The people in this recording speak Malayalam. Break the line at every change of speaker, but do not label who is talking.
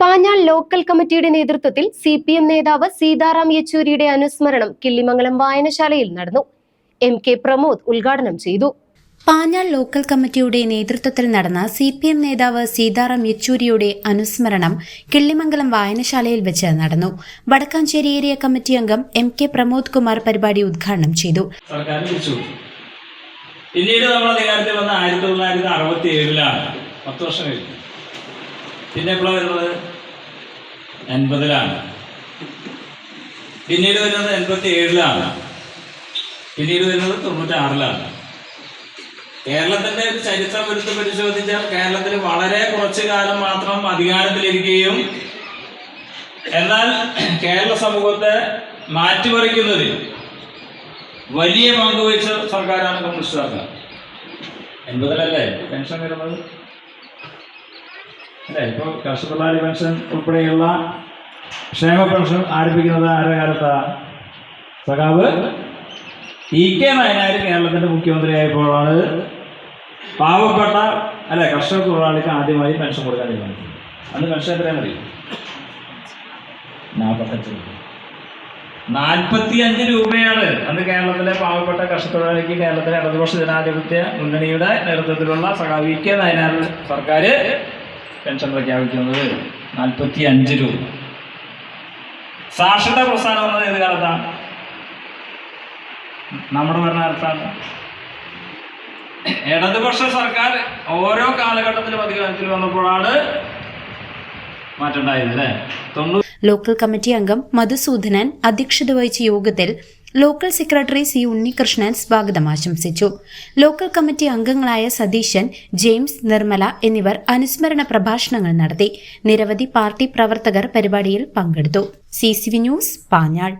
Panjal local കമ്മിറ്റിയുടെ നേതൃത്വത്തിൽ സി പി എം നേതാവ് സീതാറാം യെച്ചൂരിയുടെ അനുസ്മരണം കിള്ളിമംഗലം വായനശാലയിൽ നടന്നു. എം കെ പ്രമോദ് ഉദ്ഘാടനം ചെയ്തു.
പാഞ്ഞാൾ ലോക്കൽ കമ്മിറ്റിയുടെ നേതൃത്വത്തിൽ നടന്ന സി പി എം നേതാവ് സീതാറാം യെച്ചൂരിയുടെ അനുസ്മരണം കിള്ളിമംഗലം വായനശാലയിൽ വെച്ച് നടന്നു. വടക്കാഞ്ചേരി ഏരിയ കമ്മിറ്റി അംഗം എം കെ പ്രമോദ് കുമാർ പരിപാടി ഉദ്ഘാടനം ചെയ്തു.
പിന്നീട് നമ്മൾ അധികാരത്തിൽ വന്ന ആയിരത്തി തൊള്ളായിരത്തി അറുപത്തി ഏഴിലാണ് പത്ത് വർഷം കഴിഞ്ഞു. പിന്നെ എപ്പോഴാണ് വരുന്നത്? എൺപതിലാണ്. പിന്നീട് വരുന്നത് എൺപത്തി ഏഴിലാണ് പിന്നീട് വരുന്നത് തൊണ്ണൂറ്റി ആറിലാണ് കേരളത്തിന്റെ ഒരു ചരിത്രം എടുത്ത് പരിശോധിച്ചാൽ കേരളത്തിൽ വളരെ കുറച്ചു കാലം മാത്രം അധികാരത്തിലിരിക്കുകയും എന്നാൽ കേരള സമൂഹത്തെ മാറ്റിമറിക്കുന്നതിൽ വലിയ പങ്ക് വഹിച്ച സർക്കാരാണ് കമ്മ്യൂണിസ്റ്റ് സർക്കാർ എൺപതിലല്ലേ? പെൻഷൻ വരുന്നത്? അല്ലേ? ഇപ്പോൾ കർഷകത്തൊഴിലാളി പെൻഷൻ ഉൾപ്പെടെയുള്ള ക്ഷേമ പെൻഷൻ ആരംഭിക്കുന്നത് ആരുടെ കാലത്താ? സഖാവ് ഇ കെ നയനാർ കേരളത്തിന്റെ മുഖ്യമന്ത്രിയായപ്പോഴാണ് പാവപ്പെട്ട അല്ലെ കർഷക തൊഴിലാളിക്ക് ആദ്യമായി പെൻഷൻ കൊടുക്കാൻ തീരുമാനിച്ചത്. അന്ന് പെൻഷൻ എത്രയാ അറിയും? നാൽപ്പത്തഞ്ച് നാൽപ്പത്തി അഞ്ച് രൂപയാണ് അന്ന് കേരളത്തിലെ പാവപ്പെട്ട കർഷക തൊഴിലാളിക്ക് കേരളത്തിലെ ഇടതുപക്ഷ ജനാധിപത്യ മുന്നണിയുടെ നേതൃത്വത്തിലുള്ള സഖാവ് കെ നയനാർ സർക്കാർ പെൻഷൻ പ്രഖ്യാപിക്കുന്നത് നാൽപ്പത്തി അഞ്ച് രൂപ. സാക്ഷരത പ്രസ്ഥാനം വന്നത് ഏത് കാലത്താണ് നമ്മുടെ ഭരണകാലത്താണ്. ഇടതുപക്ഷ സർക്കാർ ഓരോ കാലഘട്ടത്തിലും അധികാരത്തിൽ വന്നപ്പോഴാണ് മാറ്റമുണ്ടായത് അല്ലേ? തൊണ്ണൂറ്
ലോക്കൽ കമ്മിറ്റി അംഗം മധുസൂദനൻ അധ്യക്ഷത വഹിച്ച യോഗത്തിൽ ലോക്കൽ സെക്രട്ടറി സി ഉണ്ണികൃഷ്ണൻ സ്വാഗതം ആശംസിച്ചു. ലോക്കൽ കമ്മിറ്റി അംഗങ്ങളായ സതീശൻ ജെയിംസ് നിർമ്മല എന്നിവർ അനുസ്മരണ പ്രഭാഷണങ്ങൾ നടത്തി. നിരവധി പാർട്ടി പ്രവർത്തകർ പരിപാടിയിൽ പങ്കെടുത്തു. C news Panjal.